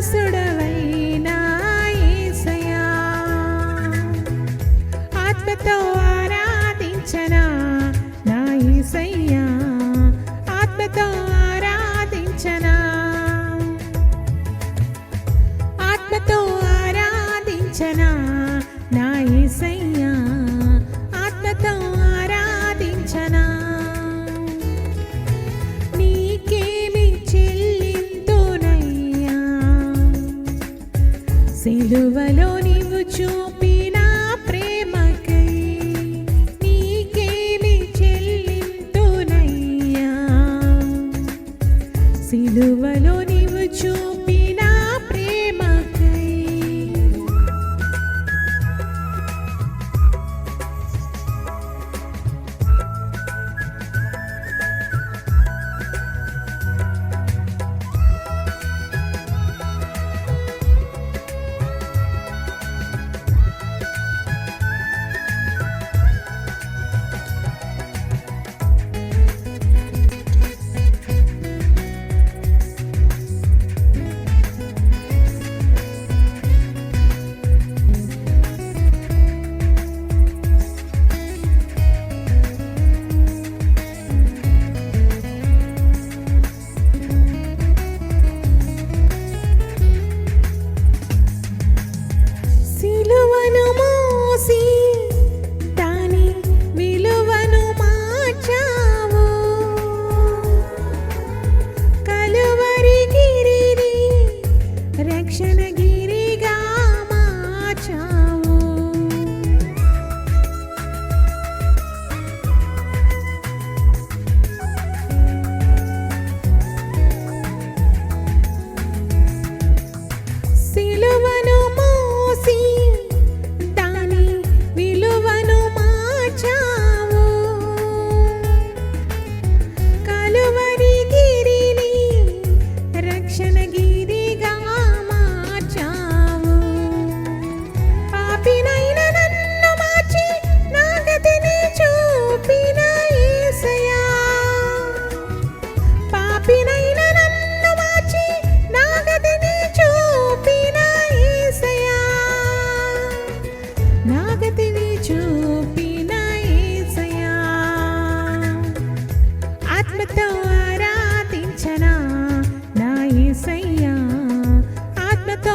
I blessed চাই నా గతిని చూపిన ఏసయా ఆత్మతో ఆరాధించనా నా ఏసయ్యా. ఆత్మతో